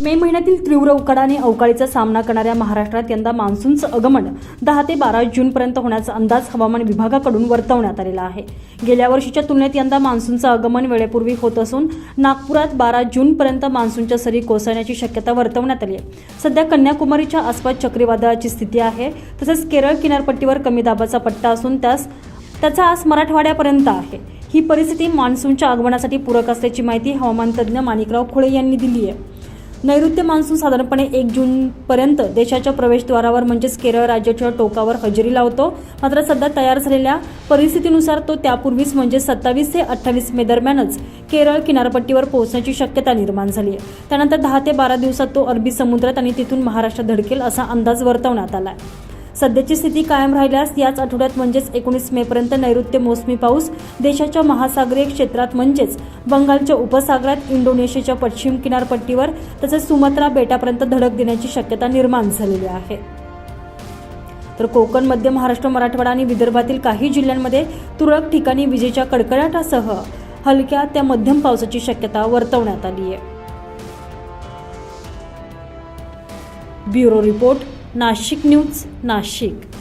मे महिन्यातील तीव्र उकाडाने आणि अवकाळीचा सामना करणाऱ्या महाराष्ट्रात यंदा मान्सूनचं आगमन दहा ते बारा जूनपर्यंत होण्याचा अंदाज हवामान विभागाकडून वर्तवण्यात आलेला आहे. गेल्या वर्षीच्या तुलनेत यंदा मान्सूनचं आगमन वेळेपूर्वी होत असून नागपुरात बारा जूनपर्यंत मान्सूनच्या सरी कोसळण्याची शक्यता वर्तवण्यात आली आहे. सध्या कन्याकुमारीच्या आसपास चक्रीवादळाची स्थिती आहे तसेच केरळ किनारपट्टीवर कमी दाबाचा पट्टा असून त्यास त्याचा आस मराठवाड्यापर्यंत आहे. ही परिस्थिती मान्सूनच्या आगमनासाठी पूरक असल्याची माहिती हवामान तज्ज्ञ माणिकराव खुळे यांनी दिली आहे. नैऋत्य मान्सून साधारणपणे एक जूनपर्यंत देशाच्या प्रवेशद्वारावर म्हणजेच केरळ राज्याच्या टोकावर हजेरी लावतो. मात्र सध्या तयार झालेल्या परिस्थितीनुसार तो त्यापूर्वीच म्हणजे सत्तावीस ते अठ्ठावीस मे दरम्यानच केरळ किनारपट्टीवर पोहोचण्याची शक्यता निर्माण झाली आहे. त्यानंतर दहा ते बारा दिवसात तो अरबी समुद्रात आणि तिथून महाराष्ट्रात धडकेल असा अंदाज वर्तवण्यात आला आहे. सध्याची स्थिती कायम राहिल्यास याच आठवड्यात म्हणजेच एकोणीस मेपर्यंत नैऋत्य मोसमी पाऊस देशाच्या महासागरीय क्षेत्रात म्हणजेच बंगालच्या उपसागरात इंडोनेशियाच्या पश्चिम किनारपट्टीवर तसेच सुमात्रा बेटापर्यंत धडक देण्याची शक्यता निर्माण झालेली आहे. तर कोकण मध्य महाराष्ट्र मराठवाडा आणि विदर्भातील काही जिल्ह्यांमध्ये तुरळक ठिकाणी विजेच्या कडकडाटासह हलक्या त्या मध्यम पावसाची शक्यता वर्तवण्यात आली आहे. Bureau report Nashik news Nashik.